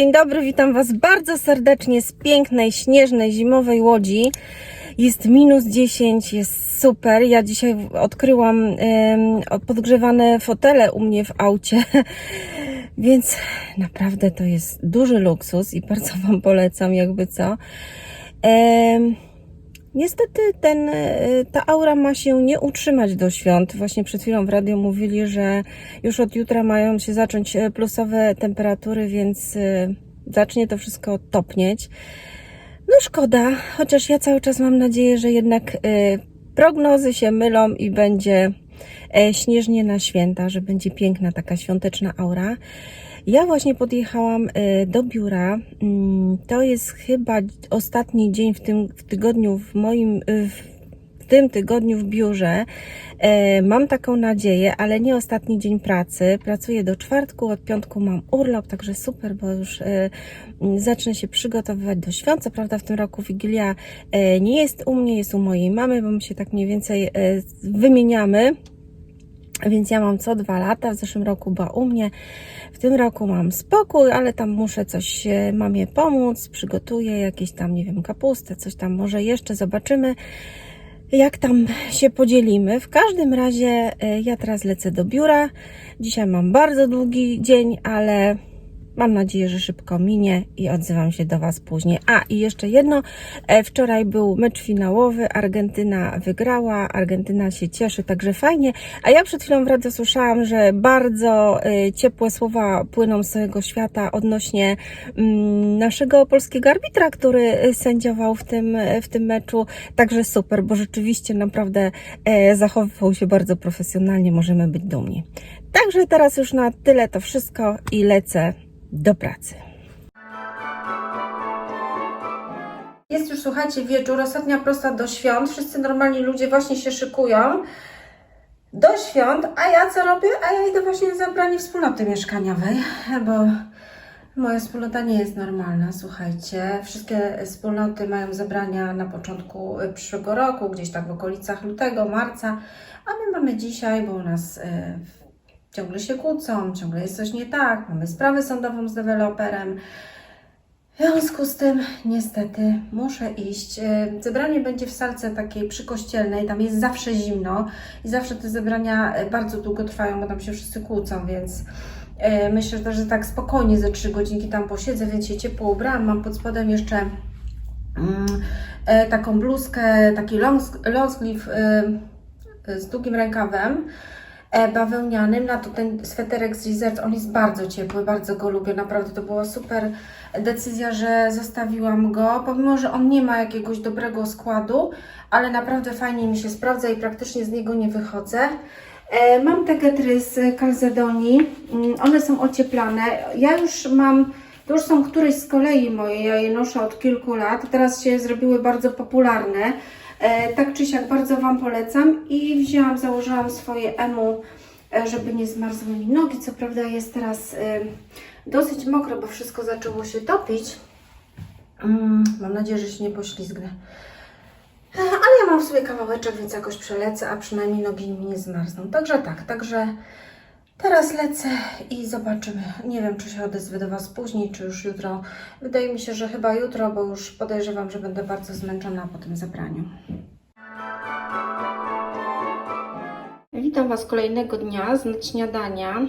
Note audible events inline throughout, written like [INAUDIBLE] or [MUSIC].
dzień dobry, witam Was bardzo serdecznie z pięknej, śnieżnej, zimowej łodzi. Jest minus 10, jest super. Ja dzisiaj odkryłam podgrzewane fotele u mnie w aucie, [LAUGHS] więc naprawdę to jest duży luksus i bardzo Wam polecam, jakby co. Niestety ten, e, ta aura ma się nie utrzymać do świąt. Właśnie przed chwilą w radio mówili, że już od jutra mają się zacząć e, plusowe temperatury, więc e, zacznie to wszystko topnieć. No szkoda, chociaż ja cały czas mam nadzieję, że jednak e, prognozy się mylą i będzie e, śnieżnie na święta, że będzie piękna taka świąteczna aura. Ja właśnie podjechałam e, do biura. Mm, To jest chyba ostatni dzień w tym w tygodniu w moim e, w tym tygodniu w biurze. E, Mam taką nadzieję, ale nie ostatni dzień pracy. Pracuję do czwartku, od piątku mam urlop, także super, bo już e, m, zacznę się przygotowywać do świąt. Co prawda w tym roku Wigilia e, nie jest u mnie, jest u mojej mamy, bo my się tak mniej więcej e, wymieniamy. Więc ja mam co dwa lata. W zeszłym roku była u mnie. W tym roku mam spokój, ale tam muszę coś e, mamie pomóc. Przygotuję jakieś tam, nie wiem, kapustę, coś tam może jeszcze zobaczymy. Jak tam się podzielimy? W każdym razie e, ja teraz lecę do biura. Dzisiaj mam bardzo długi dzień, ale mam nadzieję, że szybko minie i odzywam się do Was później. A i jeszcze jedno. E, Wczoraj był mecz finałowy. Argentyna wygrała. Argentyna się cieszy, także fajnie. A ja przed chwilą w radio słyszałam, że bardzo e, ciepłe słowa płyną z całego świata odnośnie mm, naszego polskiego arbitra, który e, sędziował w tym, w tym meczu. Także super, bo rzeczywiście naprawdę zachowywał się bardzo profesjonalnie. Możemy być dumni. Także teraz już na tyle to wszystko i lecę do pracy. Jest już, słuchajcie, wieczór, ostatnia prosta do świąt. Wszyscy normalni ludzie właśnie się szykują do świąt, a ja co robię? A ja idę właśnie na zabranie wspólnoty mieszkaniowej, bo moja wspólnota nie jest normalna, słuchajcie. Wszystkie wspólnoty mają zebrania na początku przyszłego roku, gdzieś tak w okolicach lutego, marca, a my mamy dzisiaj, bo u nas y, ciągle się kłócą, ciągle jest coś nie tak, mamy sprawę sądową z deweloperem. W związku z tym, niestety, muszę iść. E, Zebranie będzie w salce takiej przykościelnej, tam jest zawsze zimno i zawsze te zebrania e, bardzo długo trwają, bo tam się wszyscy kłócą, więc e, myślę, że- tak spokojnie ze trzy godzinki tam posiedzę, więc się ciepło ubrałam. Mam pod spodem jeszcze mm, taką bluzkę, taki long, long sleeve z długim rękawem bawełnianym, na to ten sweterek z Lizard, on jest bardzo ciepły, bardzo go lubię, naprawdę to była super decyzja, że zostawiłam go, pomimo, że on nie ma jakiegoś dobrego składu, ale naprawdę fajnie mi się sprawdza i praktycznie z niego nie wychodzę. E, Mam te getry z Calzedoni, Mm, one są ocieplane, ja już mam to już są któreś z kolei moje, ja je noszę od kilku lat, teraz się zrobiły bardzo popularne. E, tak czy siak bardzo Wam polecam i wzięłam, założyłam swoje emu, e, żeby nie zmarzły mi nogi. Co prawda jest teraz e, dosyć mokro, bo wszystko zaczęło się topić. Mm, mam nadzieję, że się nie poślizgnę. Ale ja mam w sobie kawałeczek, więc jakoś przelecę, a przynajmniej nogi mi nie zmarzną. Także tak, także teraz lecę i zobaczymy. Nie wiem, czy się odezwę do Was później, czy już jutro. Wydaje mi się, że chyba jutro, bo już podejrzewam, że będę bardzo zmęczona po tym zebraniu. Witam Was kolejnego dnia z śniadania.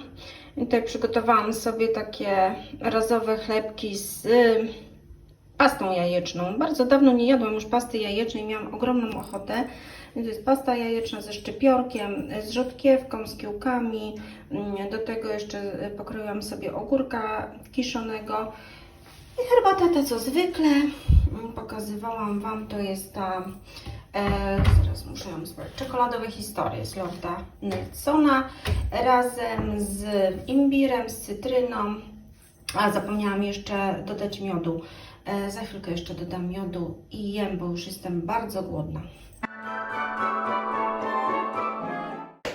I Tutaj przygotowałam sobie takie razowe chlebki z pastą jajeczną. Bardzo dawno nie jadłam już pasty jajecznej, miałam ogromną ochotę. To jest pasta jajeczna ze szczypiorkiem, z rzodkiewką, z kiełkami. Mm, Do tego jeszcze pokroiłam sobie ogórka kiszonego. I herbata ta co zwykle. Mm, Pokazywałam Wam, to jest ta, e, zaraz muszę ją sprawdzić, czekoladowe historie z Lorda Nelsona razem z imbirem, z cytryną. A zapomniałam jeszcze dodać miodu. E, za chwilkę jeszcze dodam miodu i jem, bo już jestem bardzo głodna.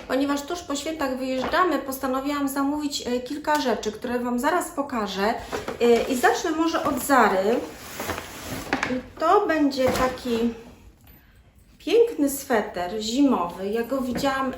Ponieważ tuż po świętach wyjeżdżamy, postanowiłam zamówić e, kilka rzeczy, które Wam zaraz pokażę. E, I zacznę może od Zary. To będzie taki Piękny sweter zimowy. Ja go widziałam e,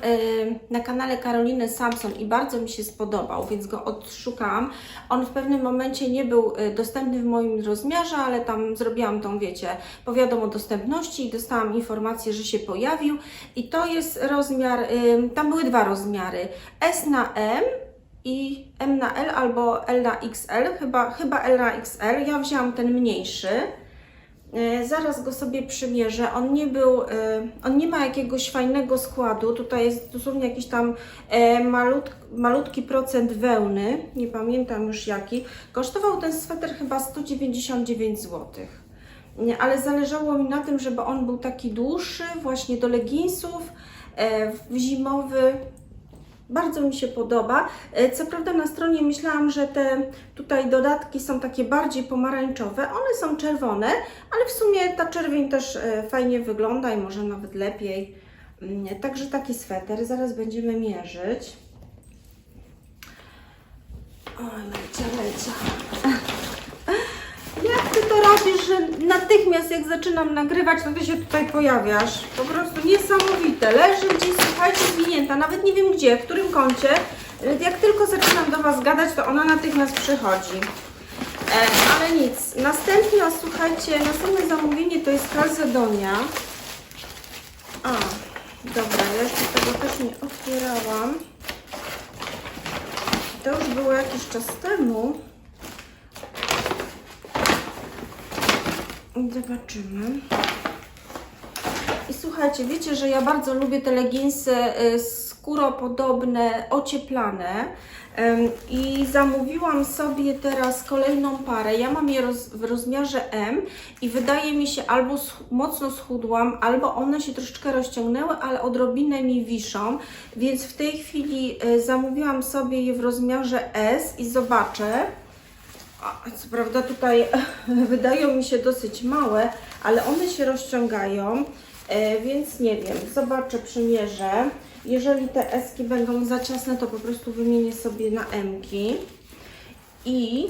na kanale Karoliny Samson i bardzo mi się spodobał, więc go odszukałam. On w pewnym momencie nie był e, dostępny w moim rozmiarze, ale tam zrobiłam tą, wiecie, powiadom o dostępności i dostałam informację, że się pojawił. I to jest rozmiar, e, tam były dwa rozmiary. S na M i M na L albo L na XL, chyba, chyba L na XL. Ja wzięłam ten mniejszy. E, Zaraz go sobie przymierzę. On nie był, e, on nie ma jakiegoś fajnego składu. Tutaj jest dosłownie jakiś tam e, malut, malutki procent wełny. Nie pamiętam już jaki. Kosztował ten sweter chyba 199 zł. Ale zależało mi na tym, żeby on był taki dłuższy, właśnie do leginsów, zimowy. Bardzo mi się podoba. E, Co prawda na stronie myślałam, że te tutaj dodatki są takie bardziej pomarańczowe. One są czerwone, ale w sumie ta czerwień też e, fajnie wygląda i może nawet lepiej. Mm, Także taki sweter. Zaraz będziemy mierzyć. Oj, lecia, lecia. To robisz, że natychmiast jak zaczynam nagrywać, to ty się tutaj pojawiasz? Po prostu niesamowite. Leży gdzieś, słuchajcie, zwinięta, nawet nie wiem gdzie, w którym kącie. Jak tylko zaczynam do Was gadać, to ona natychmiast przychodzi. E, ale nic. Następna, słuchajcie, następne zamówienie to jest kalcedonia. A, dobra, ja jeszcze tego też nie otwierałam. To już było jakiś czas temu. Zobaczymy. I słuchajcie, wiecie, że ja bardzo lubię te leginsy y, skóropodobne, ocieplane. I zamówiłam sobie teraz kolejną parę. Ja mam je roz, w rozmiarze M i wydaje mi się albo mocno schudłam, albo one się troszeczkę rozciągnęły, ale odrobinę mi wiszą. Więc w tej chwili y, zamówiłam sobie je w rozmiarze S i zobaczę. Co prawda tutaj [LAUGHS] wydają mi się dosyć małe, ale one się rozciągają, e, więc nie wiem, zobaczę, przymierzę. Jeżeli te eski będą za ciasne, to po prostu wymienię sobie na emki. I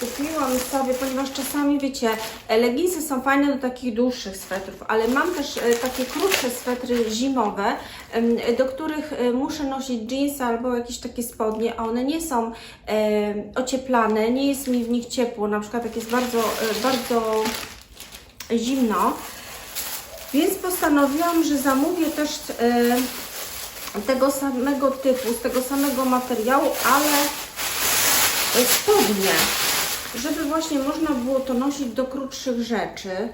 kupiłam sobie, ponieważ czasami, wiecie, e, leginsy są fajne do takich dłuższych swetrów, ale mam też e, takie krótsze swetry zimowe, do których e, muszę nosić jeansy albo jakieś takie spodnie, a one nie są ocieplane, nie jest mi w nich ciepło, na przykład jak jest bardzo, bardzo zimno, więc postanowiłam, że zamówię też tego samego typu, z tego samego materiału, ale spodnie, żeby właśnie można było to nosić do krótszych rzeczy.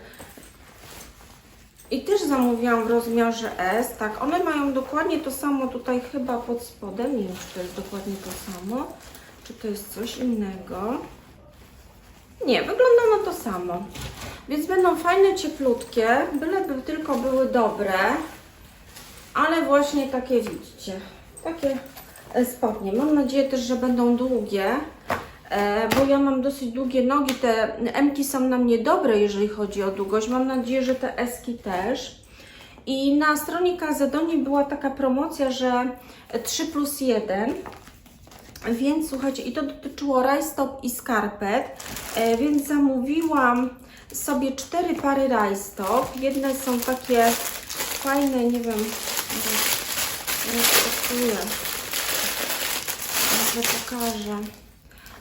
I też zamówiłam w rozmiarze S, tak, one mają dokładnie to samo tutaj chyba pod spodem, nie wiem czy to jest dokładnie to samo, czy to jest coś innego. Nie, wygląda na to samo. Więc będą fajne, cieplutkie, byleby tylko były dobre, ale właśnie takie widzicie, takie e, spodnie. Mam nadzieję też, że będą długie, bo ja mam dosyć długie nogi, te M-ki są na mnie dobre, jeżeli chodzi o długość. Mam nadzieję, że te S-ki też. I na stronie Kazedonii była taka promocja, że 3 plus 1 więc słuchajcie, i to dotyczyło rajstop i skarpet, e, więc zamówiłam sobie cztery pary rajstop. Jedne są takie fajne, nie wiem, rozpakuję, może pokażę, e,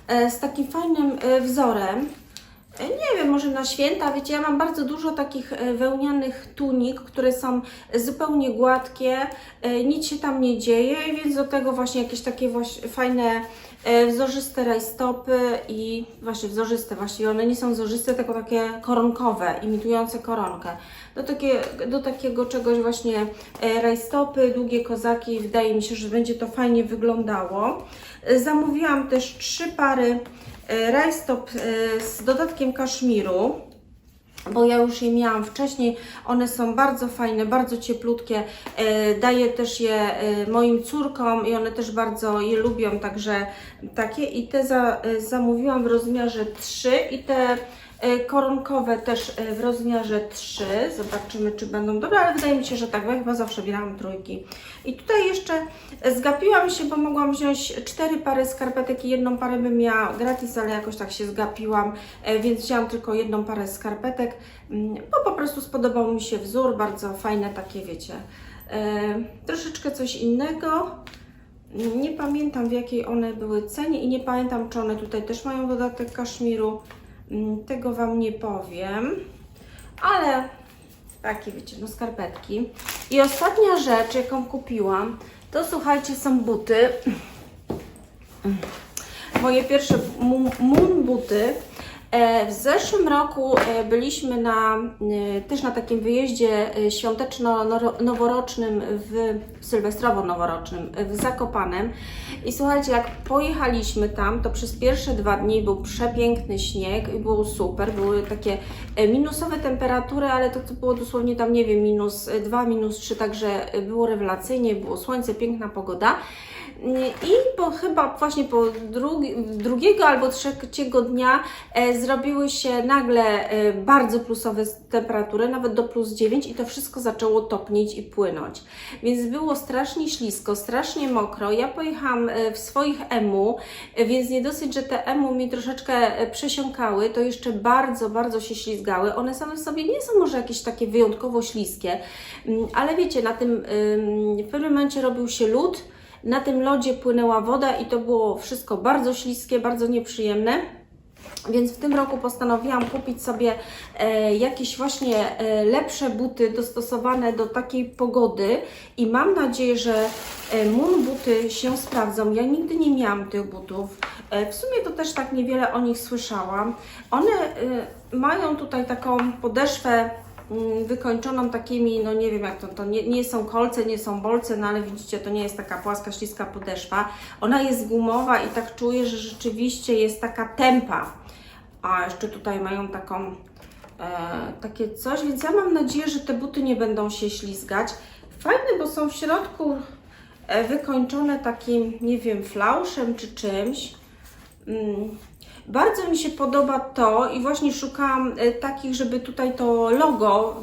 z takim fajnym e, wzorem. E, Nie wiem, może na święta, wiecie, ja mam bardzo dużo takich e, wełnianych tunik, które są zupełnie gładkie, e, nic się tam nie dzieje, więc do tego właśnie jakieś takie właśnie fajne wzorzyste rajstopy i właśnie wzorzyste, właściwie one nie są wzorzyste, tylko takie koronkowe, imitujące koronkę. Do, takie, do takiego czegoś właśnie rajstopy, długie kozaki, wydaje mi się, że będzie to fajnie wyglądało. Zamówiłam też trzy pary rajstop e, z dodatkiem kaszmiru, bo ja już je miałam wcześniej. One są bardzo fajne, bardzo cieplutkie. E, daję też je e, moim córkom i one też bardzo je lubią, także takie. I te za, e, zamówiłam w rozmiarze 3 i te e, koronkowe też e, w rozmiarze 3. Zobaczymy, czy będą dobre, ale wydaje mi się, że tak, bo ja chyba zawsze bieram trójki. I tutaj jeszcze zgapiłam się, bo mogłam wziąć cztery pary skarpetek i jedną parę bym miała gratis, ale jakoś tak się zgapiłam, e, więc wzięłam tylko jedną parę skarpetek, mm, bo po prostu spodobał mi się wzór, bardzo fajne takie, wiecie, e, troszeczkę coś innego. Nie pamiętam w jakiej one były cenie i nie pamiętam czy one tutaj też mają dodatek kaszmiru. Mm, Tego Wam nie powiem, ale takie wiecie, no skarpetki. I ostatnia rzecz jaką kupiłam to słuchajcie są buty. [CLEARS THROAT] Moje pierwsze moon buty. E, W zeszłym roku e, byliśmy na, e, też na takim wyjeździe świąteczno-noworocznym, w sylwestrowo-noworocznym w Zakopanem. I słuchajcie, jak pojechaliśmy tam, to przez pierwsze dwa dni był przepiękny śnieg i było super. Były takie minusowe temperatury, ale to, to było dosłownie tam, nie wiem, minus 2, minus 3, także było rewelacyjnie, było słońce, piękna pogoda. I po, chyba właśnie po drugi, drugiego albo trzeciego dnia e, zrobiły się nagle e, bardzo plusowe temperatury, nawet do plus 9 i to wszystko zaczęło topnieć i płynąć. Więc było strasznie ślisko, strasznie mokro. Ja pojechałam e, w swoich emu, e, więc nie dosyć, że te emu mi troszeczkę e, przesiąkały, to jeszcze bardzo, bardzo się ślizgały. One same w sobie nie są może jakieś takie wyjątkowo śliskie, Mm, ale wiecie, na tym ym, w pewnym momencie robił się lód, na tym lodzie płynęła woda i to było wszystko bardzo śliskie, bardzo nieprzyjemne. Więc w tym roku postanowiłam kupić sobie e, jakieś właśnie e, lepsze buty dostosowane do takiej pogody i mam nadzieję, że e, Moon buty się sprawdzą. Ja nigdy nie miałam tych butów. E, w sumie to też tak niewiele o nich słyszałam. One e, mają tutaj taką podeszwę wykończoną takimi, no nie wiem jak to, to nie, nie są kolce, nie są bolce, no ale widzicie, to nie jest taka płaska, śliska podeszwa. Ona jest gumowa i tak czuję, że rzeczywiście jest taka tempa. A jeszcze tutaj mają taką, e, takie coś, więc ja mam nadzieję, że te buty nie będą się ślizgać. Fajne, bo są w środku e, wykończone takim, nie wiem, flauszem czy czymś. Mm. Bardzo mi się podoba to i właśnie szukałam e, takich, żeby tutaj to logo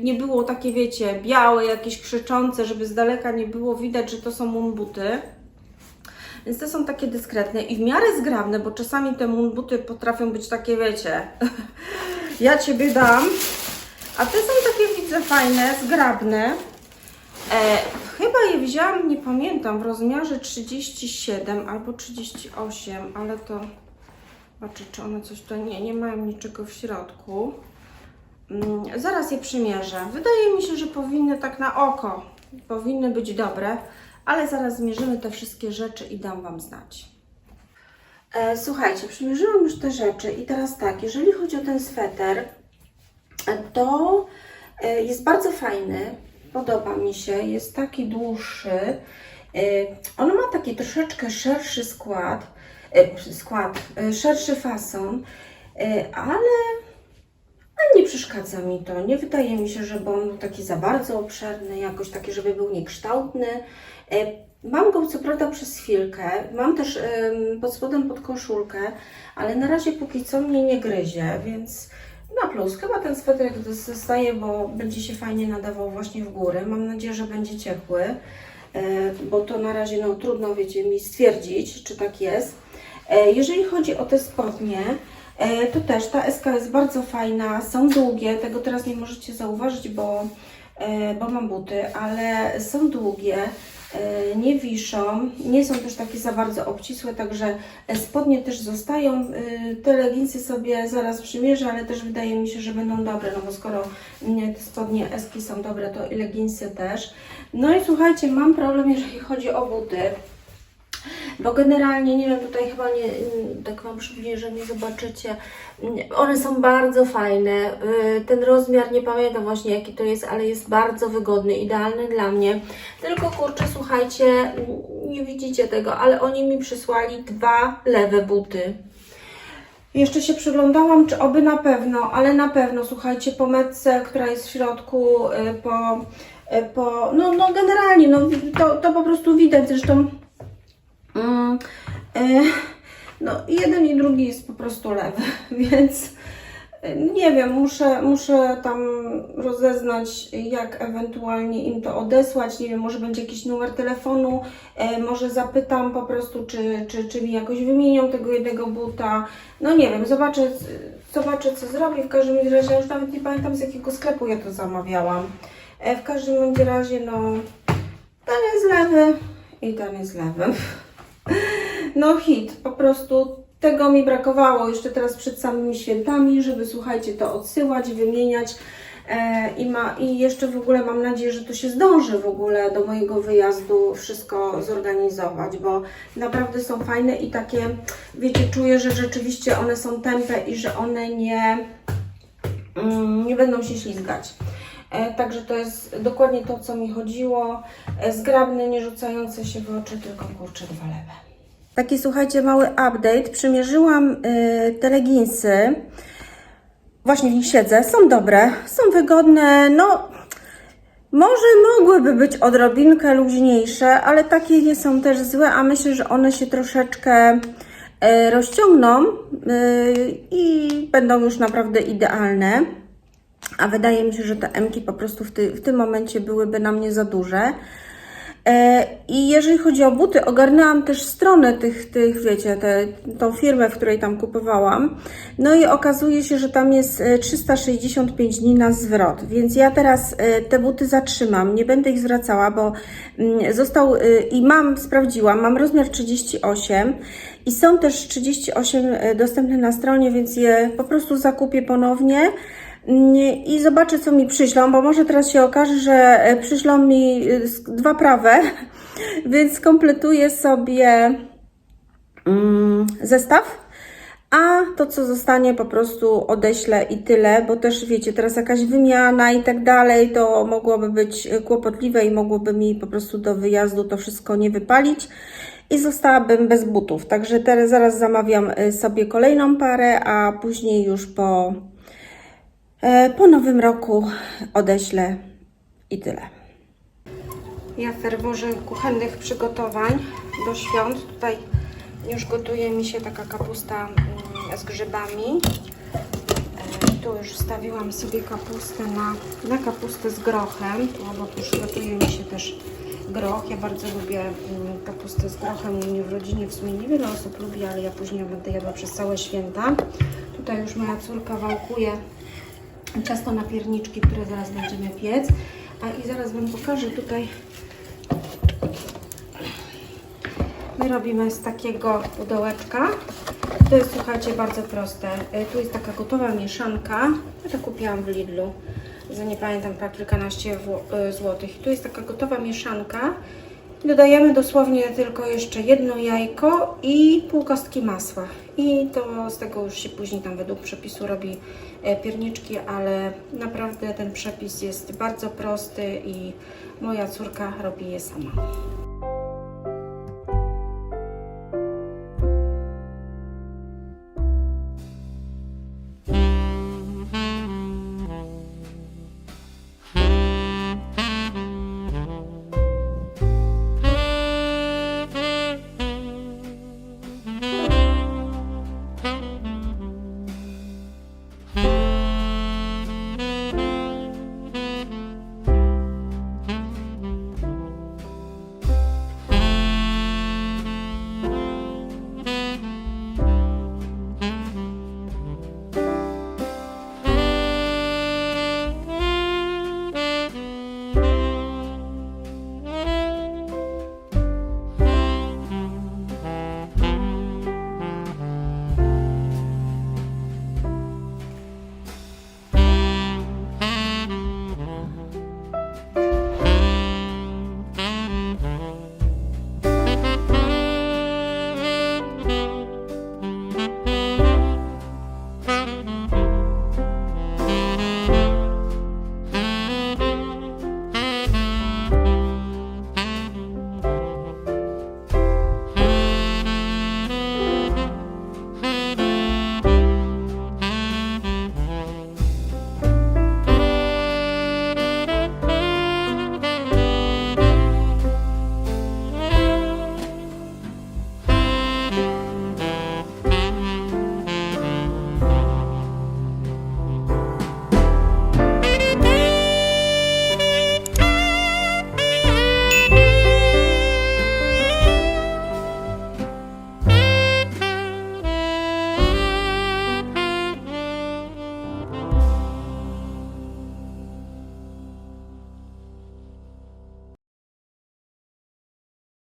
nie było takie, wiecie, białe, jakieś krzyczące, żeby z daleka nie było widać, że to są moonbuty. Więc te są takie dyskretne i w miarę zgrabne, bo czasami te moonbuty potrafią być takie, wiecie, [LAUGHS] ja Ciebie dam, a te są takie, widzę, fajne, zgrabne. E, chyba je wzięłam, nie pamiętam, w rozmiarze 37 albo 38, ale to zobaczę, czy one coś to nie, nie mają niczego w środku. Mm, zaraz je przymierzę. Wydaje mi się, że powinny tak na oko, powinny być dobre, ale zaraz zmierzymy te wszystkie rzeczy i dam Wam znać. E, słuchajcie, przymierzyłam już te rzeczy i teraz tak, jeżeli chodzi o ten sweter, to e, jest bardzo fajny, podoba mi się, jest taki dłuższy. E, On ma taki troszeczkę szerszy skład, skład, e, szerszy fason, e, ale nie przeszkadza mi to. Nie wydaje mi się, żeby on był taki za bardzo obszerny, jakoś taki, żeby był niekształtny. E, Mam go co prawda przez chwilkę, mam też pod spodem pod koszulkę, ale na razie póki co mnie nie gryzie, więc na plus. Chyba ten sweterek zostaje, bo będzie się fajnie nadawał właśnie w górę. Mam nadzieję, że będzie ciepły, e, bo to na razie no, trudno, wiecie, mi stwierdzić, czy tak jest. E, Jeżeli chodzi o te spodnie, e, to też ta SK jest bardzo fajna, są długie, tego teraz nie możecie zauważyć, bo, e, bo mam buty, ale są długie, nie wiszą, nie są też takie za bardzo obcisłe, także spodnie też zostają. Te leginsy sobie zaraz przymierzę, ale też wydaje mi się, że będą dobre, no bo skoro te spodnie eski są dobre, to i leginsy też. No i słuchajcie, mam problem, jeżeli chodzi o buty. Bo generalnie, nie wiem, tutaj chyba nie, mm, tak Wam przybliżę, nie zobaczycie. Mm, One są bardzo fajne. Y, Ten rozmiar, nie pamiętam właśnie jaki to jest, ale jest bardzo wygodny, idealny dla mnie. Tylko kurczę, słuchajcie, mm, nie widzicie tego, ale oni mi przysłali dwa lewe buty. Jeszcze się przyglądałam, czy oby na pewno, ale na pewno, słuchajcie, po metce, która jest w środku, y, po, y, po no, no generalnie, no, to, to po prostu widać, zresztą no, i jeden i drugi jest po prostu lewy, [LAUGHS] więc Nie wiem, muszę, muszę tam rozeznać, jak ewentualnie im to odesłać. Nie wiem, może będzie jakiś numer telefonu, e, może zapytam po prostu, czy, czy, czy mi jakoś wymienią tego jednego buta. No nie wiem, zobaczę, zobaczę co zrobię. W każdym razie, już nawet nie pamiętam z jakiego sklepu ja to zamawiałam. E, w każdym razie, no, ten jest lewy i ten jest lewy. [LAUGHS] No hit, po prostu tego mi brakowało jeszcze teraz przed samymi świętami, żeby słuchajcie to odsyłać, wymieniać e, i, ma, i jeszcze w ogóle mam nadzieję, że to się zdąży w ogóle do mojego wyjazdu wszystko zorganizować, bo naprawdę są fajne i takie, wiecie, czuję, że rzeczywiście one są tępe i że one nie, mm, nie będą się ślizgać. E, Także to jest dokładnie to, co mi chodziło. E, Zgrabne, nie rzucające się w oczy, tylko kurczę dwa lewe. Taki słuchajcie, mały update. Przymierzyłam y, te leginsy. Właśnie w nich siedzę. Są dobre, są wygodne. No, może mogłyby być odrobinkę luźniejsze, ale takie nie są też złe, a myślę, że one się troszeczkę y, rozciągną y, i będą już naprawdę idealne. A wydaje mi się, że te emki po prostu w, ty, w tym momencie byłyby na mnie za duże. E, I jeżeli chodzi o buty, ogarnęłam też stronę tych, tych wiecie, te, tą firmę, w której tam kupowałam. No i okazuje się, że tam jest e, 365 dni na zwrot, więc ja teraz e, te buty zatrzymam, nie będę ich zwracała, bo mm, został e, i mam, sprawdziłam, mam rozmiar 38 i są też 38 e, dostępne na stronie, więc je po prostu zakupię ponownie. I zobaczę, co mi przyślą, bo może teraz się okaże, że e, przyślą mi e, dwa prawe, [LAUGHS] więc kompletuję sobie mm, zestaw. A to, co zostanie, po prostu odeślę i tyle, bo też wiecie, teraz jakaś wymiana i tak dalej, to mogłoby być e, kłopotliwe i mogłoby mi po prostu do wyjazdu to wszystko nie wypalić i zostałabym bez butów. Także teraz zaraz zamawiam sobie kolejną parę, a później już po Po nowym roku odeślę i tyle. Ja w kuchennych przygotowań do świąt. Tutaj już gotuje mi się taka kapusta mm, z grzybami. E, Tu już wstawiłam sobie kapustę na, na kapustę z grochem, no bo już gotuje mi się też groch. Ja bardzo lubię mm, kapustę z grochem. U mnie w rodzinie w sumie niewiele osób lubi, ale ja później będę jadła przez całe święta. Tutaj już moja córka wałkuje ciasto na pierniczki, które zaraz będziemy piec. A i zaraz Wam pokażę tutaj. My robimy z takiego pudełeczka. To jest, słuchajcie, bardzo proste. Y, Tu jest taka gotowa mieszanka. Ja to kupiłam w Lidlu za nie pamiętam, chyba kilkanaście y, złotych. Tu jest taka gotowa mieszanka. Dodajemy dosłownie tylko jeszcze jedno jajko i pół kostki masła. I to z tego już się później tam według przepisu robi e, pierniczki, ale naprawdę ten przepis jest bardzo prosty i moja córka robi je sama.